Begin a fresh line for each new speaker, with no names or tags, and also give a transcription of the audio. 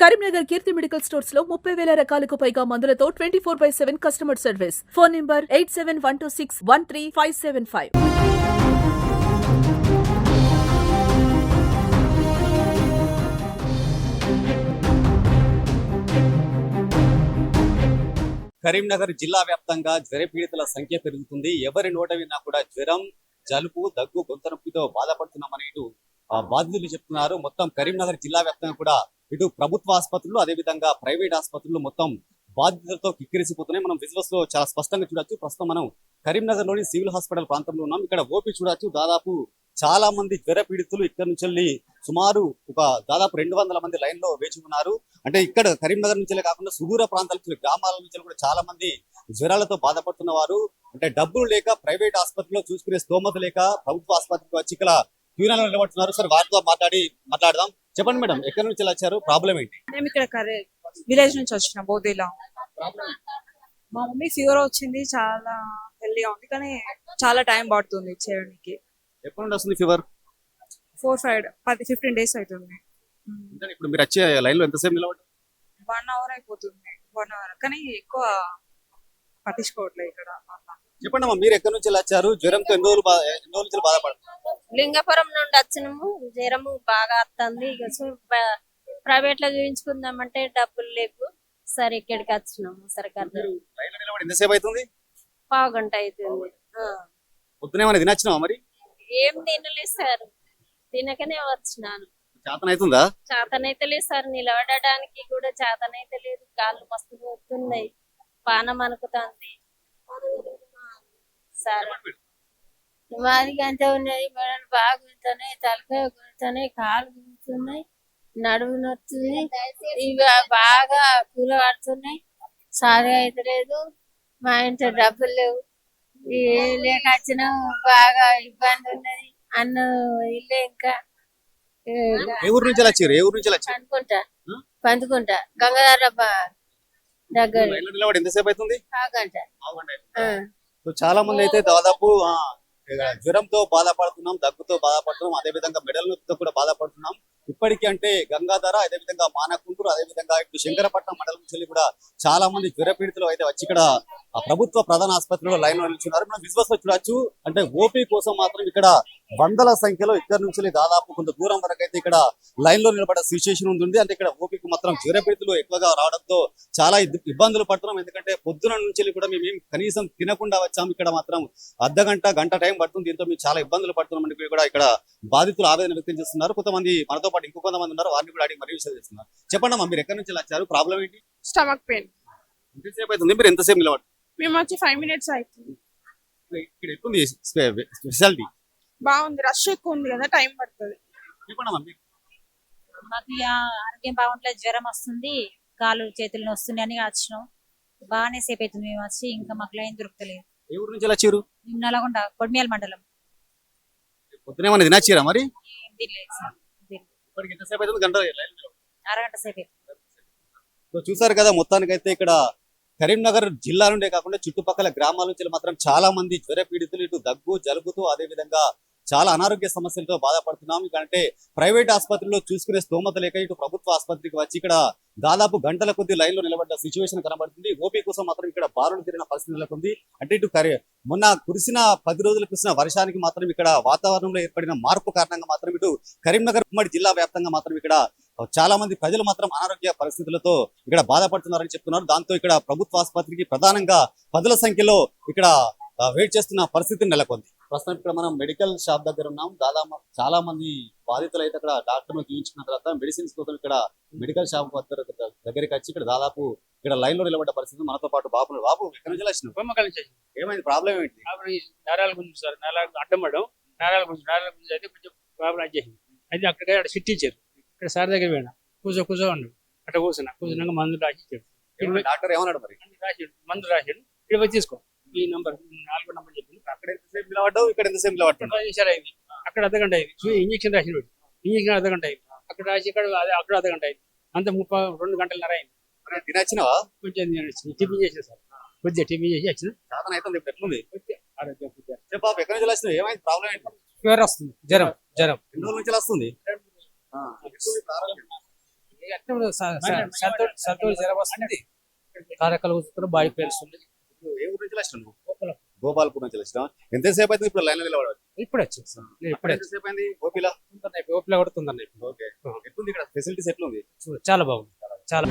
కరీంనగర్ కీర్తి medical స్టోర్స్లో ముప్పై వేల రకాలకు పైగా మందులతో twenty four by seven customer service. Phone number eight seven one two six one three five seven five.
Karimnagar జిల్లా వ్యాప్తంగా జ్వర పీడితుల సంఖ్య పెరుగుతుంది. ఎవరి నోట విన్నా కూడా జ్వరం జలుబు దగ్గు గొంతు నొప్పితో బాధపడుతున్నామని ఇటు బాధితులు చెప్తున్నారు. మొత్తం కరీంనగర్ జిల్లా వ్యాప్తంగా కూడా ఇటు ప్రభుత్వ ఆసుపత్రులు అదేవిధంగా ప్రైవేట్ ఆసుపత్రులు మొత్తం బాధ్యతలతో కిక్కిరిసిపోతున్నాయి. మనం విజువల్స్లో చాలా స్పష్టంగా చూడొచ్చు. ప్రస్తుతం మనం కరీంనగర్లోని సివిల్ హాస్పిటల్ ప్రాంతంలో ఉన్నాం. ఇక్కడ ఓపీ చూడొచ్చు. దాదాపు చాలా మంది జ్వర పీడితులు ఇక్కడ నుంచి వెళ్ళి సుమారు ఒక దాదాపు రెండు వందల మంది లైన్లో వేచి ఉన్నారు. అంటే ఇక్కడ కరీంనగర్ నుంచి కాకుండా సుదూర ప్రాంతాల నుంచి గ్రామాల నుంచి కూడా చాలా మంది జ్వరాలతో బాధపడుతున్న వారు. అంటే డబ్బులు లేక ప్రైవేట్ ఆసుపత్రిలో చూసుకునే స్తోమత లేక ప్రభుత్వ ఆసుపత్రికి వచ్చి ఇక్కడ క్యూనాలో నిలబడుతున్నారు. సార్ వారితో మాట్లాడి మాట్లాడదాం. చెప్పండి మేడం ఎక్కడి నుంచి వచ్చారు? ప్రాబ్లం ఏంటి?
మేము ఇక్కడ కరే విలేజ్ నుంచి వచ్చిన బోధేలా మా మమ్మీ ఫీవర్ వచ్చింది చాలా హెల్దీగా ఉంది కానీ చాలా టైం పడుతుంది చేయడానికి.
ఎప్పటి నుండి వస్తుంది ఫీవర్
ఫోర్ ఫైవ్ పది ఫిఫ్టీన్ డేస్ అవుతుంది.
ఇప్పుడు మీరు వచ్చే లైన్లో ఎంతసేపు నిలబడ్డారు?
వన్ అవర్ అయిపోతుంది వన్ అవర్ కానీ ఎక్కువ పట్టించుకోవట్లేదు ఇక్కడ.
చెప్పండి అమ్మా మీరు ఎక్కడి నుంచి వచ్చారు? జ్వరంతో ఎన్ని రోజులు ఎన్ని రోజుల బాధపడుతున్నారు
లింగపురం నుండి వచ్చినాము జ్వరము బాగా వస్తుంది ఇక ప్రైవేట్లో చూపించుకుందామంటే డబ్బులు లేవు. సరే ఇక్కడికి వచ్చినాము సరికారు
లైన్లో నిలబడి ఎంతసేపు అవుతుంది?
పావు గంట అవుతుంది. ఆ.
పొద్దునే ఏమైనా తినచ్చినావా మరి?
ఏం తినలేదు సార్. తినకనే వచ్చినాను.
చేతన అవుతుందా
చేతనైతే లేదు సార్. నిలబడడానికి కూడా చేతనైతే లేదు కాళ్ళు మస్తు పోతున్నాయి పానం అనుకుతుంది. సార్.
మాది గంట ఉన్నది మెడలు బాగా గుంతున్నాయి తలకాయ గుంతున్నాయి కాలు గుంతున్నాయి నడుము నొస్తుంది ఇవి బాగా కూల పడుతున్నాయి. సారీ అయితే లేదు. మా ఇంట్లో డబ్బులు లేవు. లేక వచ్చినా బాగా ఇబ్బంది ఉన్నది. అన్న ఇల్లే ఇంకా
ఊరు నుంచి వచ్చారు? నుంచి
పండుకుంటా దగ్గర.
ఎంతసేపు అవుతుంది?
కాగంట ఆ.
సో చాలా మంది అయితే దాదాపు జ్వరంతో బాధపడుతున్నాం దగ్గుతో బాధపడుతున్నాం అదే విధంగా మెడల నొప్పితో కూడా బాధపడుతున్నాం. ఇప్పటికీ అంటే గంగాధర అదే విధంగా మానకుంటూరు అదే విధంగా ఇప్పుడు శంకరపట్నం మండలం నుంచి కూడా చాలా మంది జ్వర పీడితులు అయితే వచ్చి ఇక్కడ ప్రభుత్వ ప్రధాన ఆసుపత్రిలో లైన్లో నిల్చున్నారు. మనం విశ్వాస చూడొచ్చు. అంటే ఓపీ కోసం మాత్రం ఇక్కడ వందల సంఖ్యలో ఇక్కడ నుంచి దాదాపు కొంత దూరం వరకు అయితే ఇక్కడ లైన్లో నిలబడే సిచ్యువేషన్ ఉంటుంది. అంటే ఇక్కడ ఓపీకి మాత్రం జ్వర పీడితులు ఎక్కువగా రావడంతో చాలా ఇబ్బందులు పడుతున్నాం. ఎందుకంటే పొద్దున నుంచి కూడా మేము కనీసం తినకుండా వచ్చాము. ఇక్కడ మాత్రం అర్ధ గంట గంట టైం పడుతుంది. దీంతో మేము చాలా ఇబ్బందులు పడుతున్నాం అని కూడా ఇక్కడ బాధితులు ఆవేదన వ్యక్తం చేస్తున్నారు. కొంతమంది మనతో పాటు ఇంకో కొంతమంది ఉన్నారు. వారిని కూడా అడిగి మరీ చేస్తున్నారు చెప్పండి అమ్మా మీరు ఎక్కడి నుంచి వచ్చారు? ప్రాబ్లం ఏంటి?
స్టమక్ పెయిన్
ఎంతసేపు అవుతుంది? మీరు ఎంతసేపు నిలబడి
మేము వచ్చి ఫైవ్ మినిట్స్ అవుతుంది.
ఇక్కడ ఎట్లుంది స్పెషాలిటీ.
బాగుంది. రష్ ఎక్కువ ఉంది కదా టైం పడుతుంది.
మాకు. ఆరోగ్యం బాగుంటలేదు జ్వరం వస్తుంది కాళ్ళు చేతులు నొస్తుంది అని వచ్చినాం బాగానే సేపు అవుతుంది మేము వచ్చి ఇంకా మాకు లైన్ దొరుకుతలేదు
ఏ ఊరు నుంచి ఇలా వచ్చారు?
మేము నల్గొండ కొడ్మియాల మండలం.
పొద్దున ఏమైనా తినచ్చారా మరి?
ఏం తినలేదు సార్ తినలేదు.
ఇప్పటికి ఎంతసేపు అవుతుంది? గంట
అరగంట సేపు. అవుతుంది
సో చూసారు కదా మొత్తానికైతే ఇక్కడ కరీంనగర్ జిల్లా నుండే కాకుండా చుట్టుపక్కల గ్రామాల నుంచి మాత్రం చాలా మంది జ్వర పీడితులు ఇటు దగ్గు జలుబుతో అదే విధంగా చాలా అనారోగ్య సమస్యలతో బాధపడుతున్నాం. ఎందుకంటే ప్రైవేట్ ఆసుపత్రిలో చూసుకునే స్తోమత లేక ఇటు ప్రభుత్వ ఆసుపత్రికి వచ్చి ఇక్కడ దాదాపు గంటల కొద్ది లైన్లో నిలబడ్డ సిచ్యువేషన్ కనబడుతుంది. ఓపీ కోసం మాత్రం ఇక్కడ బారులు తిరిగిన పరిస్థితి నెలకొంది. అంటే ఇటు కరీ మొన్న కురిసిన పది రోజులు కురిసిన వర్షానికి మాత్రం ఇక్కడ వాతావరణంలో ఏర్పడిన మార్పు కారణంగా మాత్రం ఇటు కరీంనగర్ ఉమ్మడి జిల్లా వ్యాప్తంగా మాత్రం ఇక్కడ చాలా మంది ప్రజలు మాత్రం అనారోగ్య పరిస్థితులతో ఇక్కడ బాధపడుతున్నారని చెప్తున్నారు. దాంతో ఇక్కడ ప్రభుత్వ ఆసుపత్రికి ప్రధానంగా పదుల సంఖ్యలో ఇక్కడ వెయిట్ చేస్తున్న పరిస్థితి నెలకొంది. ప్రస్తుతం ఇక్కడ మనం మెడికల్ షాప్ దగ్గర ఉన్నాం. దాదాపు చాలా మంది బాధితులు అయితే అక్కడ డాక్టర్ చూపించుకున్న తర్వాత మెడిసిన్స్ కోసం ఇక్కడ మెడికల్ షాప్ వద్ద దగ్గరికి వచ్చి ఇక్కడ దాదాపు ఇక్కడ లైన్లో నిలబడ్డ పరిస్థితి మనతో పాటు బాబు. బాబు ఎక్కడి నుంచి
వచ్చింది.
ఏమైంది? ప్రాబ్లం ఏంటి?
నరాల గురించి సార్ నరాల అడ్డం పడడం నరాల గురించి నరాల గురించి అయితే కొంచెం ప్రాబ్లం వచ్చేసింది అయితే అక్కడ సిట్ ఇచ్చారు. ఇక్కడ సార్ దగ్గర పోయినా. కూర్చో కూర్చో అన్నాడు. అట్లా కూర్చున్నా. కూర్చున్నాక మందులు రాసి ఇచ్చాడు.
ఏమన్నా డాక్టర్ ఏమన్నాడు మరి?
రాసాడు మందులు రాసాడు ఇక్కడ పోయి తీసుకో. ఈ నంబర్ నాలుగో నంబర్ చెప్పింది
అక్కడ ఎంతసేపు నిలబడ్డావు ఇక్కడ ఎంతసేపు నిలబడ్డావు
నిమిషాలు అయింది. అక్కడ అర్ధగంట అయింది. ఇంజక్షన్ రాసిన ఇంజక్షన్ అర్ధగంట అయింది. అక్కడ రాసి ఇక్కడ అక్కడ అర్ధగంట అయింది. అంత ముప్పై రెండు గంటలన్నర అయింది.
మరి తినచ్చినావా?
కొంచెం టిఫిన్ చేసిన సార్. కొద్దిగా టిఫిన్ చేసి వచ్చిన.
శాతం అయితే ఎట్లుంది?
ఆరోగ్యం
ఎక్కడి నుంచి వచ్చినావు ఏమైంది? ప్రాబ్లం ఏంటి?
ఫీవర్ వస్తుంది. జ్వరం జ్వరం.
ఎన్ని రోజుల నుంచి వస్తుంది?
సంతోష జ్వరం వస్తుంది. కారకలు బాడీ పెయిన్స్ ఉంది
ఏ ఊరు నుంచి వచ్చినావు నువ్వు గోపాల్పూర్ నుంచి వచ్చినాం. ఎంతసేపు అయితే ఇప్పుడు లైన్లో
ఇప్పుడు వచ్చేసాం ఇప్పుడు
ఎంతసేపు అయింది? గోపిలా?
గోపిలా కూడా తొందరనే
ఓకే. ఎట్లుంది ఇక్కడ? ఫెసిలిటీస్ ఎట్లుంది?
చాలా బాగుంది. చాలా